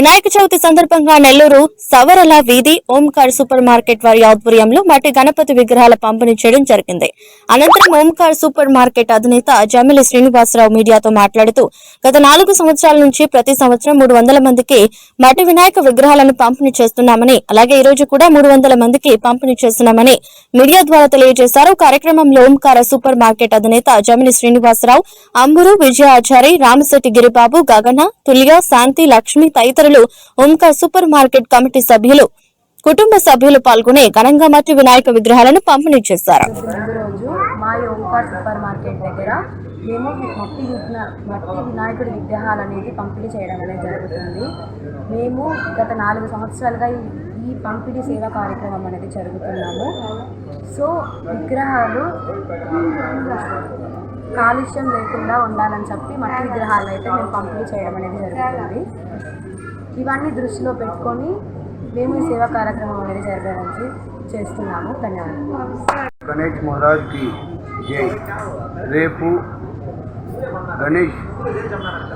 వినాయక చవితి సందర్భంగా నెల్లూరు సవరల వీధి Omkar super market వారి ఆధ్వర్యంలో మట్టి గణపతి విగ్రహాల పంపిణీ చేయడం జరిగింది. అనంతరం ఓంకార్ సూపర్ మార్కెట్ అధినేత జమిలి శ్రీనివాసరావు మీడియాతో మాట్లాడుతూ గత నాలుగు సంవత్సరాల నుంచి ప్రతి సంవత్సరం మూడు వందల మందికి మట్టి వినాయక విగ్రహాలను పంపిణీ చేస్తున్నామని అలాగే ఈ రోజు కూడా మూడు వందల మందికి పంపిణీ చేస్తున్నామని మీడియా ద్వారా తెలియజేశారు. కార్యక్రమంలో ఓంకార సూపర్ మార్కెట్ అధినేత జమిని శ్రీనివాసరావు అంబురు విజయ ఆచారి రామశెట్టి గిరిబాబు గగన తుల్య శాంతి లక్ష్మి తదితరులు ఓంకార్ సూపర్ మార్కెట్ కమిటీ సభ్యులు కుటుంబ సభ్యులు పాల్గొని ఘనంగా మట్టి వినాయక విగ్రహాలను పంపిణీ చేశారు. రోజు మా సూపర్ మార్కెట్ దగ్గర మేము మట్టి విఘ్న మట్టి వినాయకుడి విగ్రహాలు అనేది పంపిణీ చేయడం అనేది జరుగుతుంది. మేము గత నాలుగు సంవత్సరాలుగా ఈ ఈ పంపిణీ సేవా కార్యక్రమం అనేది జరుగుతున్నాము. సో విగ్రహాలు కాలుష్యం లేకుండా ఉండాలని చెప్పి మట్టి విగ్రహాలు అయితే మేము పంపిణీ చేయడం అనేది జరుగుతుంది. ఇవన్నీ దృష్టిలో పెట్టుకొని మేము ఈ సేవా కార్యక్రమం అనేది జరగడానికి చేస్తున్నాము. ధన్యవాదాలు. గణేష్ మహారాజ్కి జై. రేపు గణేష్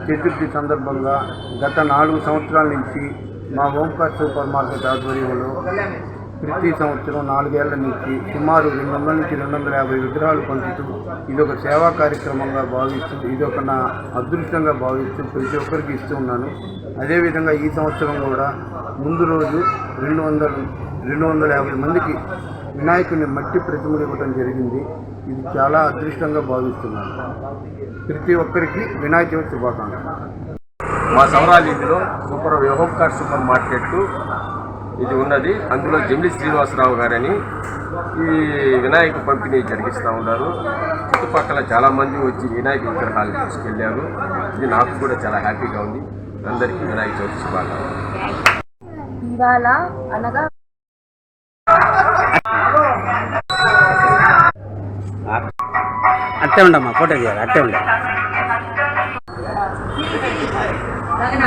చతుర్థి సందర్భంగా గత నాలుగు సంవత్సరాల నుంచి మా ఓంకార్ సూపర్ మార్కెట్ ఆధ్వర్యంలో ప్రతి సంవత్సరం నాలుగేళ్ళ నుంచి సుమారు రెండు వందల నుంచి రెండు వందల యాభై విగ్రహాలు పంచుతూ ఇది ఒక సేవా కార్యక్రమంగా భావిస్తూ ఇది ఒక నా అదృష్టంగా భావిస్తూ ప్రతి ఒక్కరికి ఇస్తూ ఉన్నాను. అదేవిధంగా ఈ సంవత్సరం కూడా ముందు రోజు రెండు వందల రెండు వందల యాభై మందికి వినాయకుని మట్టి ప్రతిమలు ఇవ్వడం జరిగింది. ఇది చాలా అదృష్టంగా భావిస్తున్నాను. ప్రతి ఒక్కరికి వినాయక చవితి శుభాకాంక్షలు. మా సౌరాలింటిలో సూపర్ వ్యవహార్ సూపర్ మార్కెట్ ఇది ఉన్నది. అందులో జమిలి శ్రీనివాసరావు గారని ఈ వినాయక పంపిణీ జరిగిస్తూ ఉన్నారు. చుట్టుపక్కల చాలామంది వచ్చి వినాయక విగ్రహాలు తీసుకెళ్ళారు ఇది నాకు కూడా చాలా హ్యాపీగా ఉంది. అందరికీ వినాయక చవితి శుభాకాంక్షలు. ఇవాళ అనగా అట్టే ఉండమ్మా ఫోటో తీయాలి అట్టే ఉండ. గగన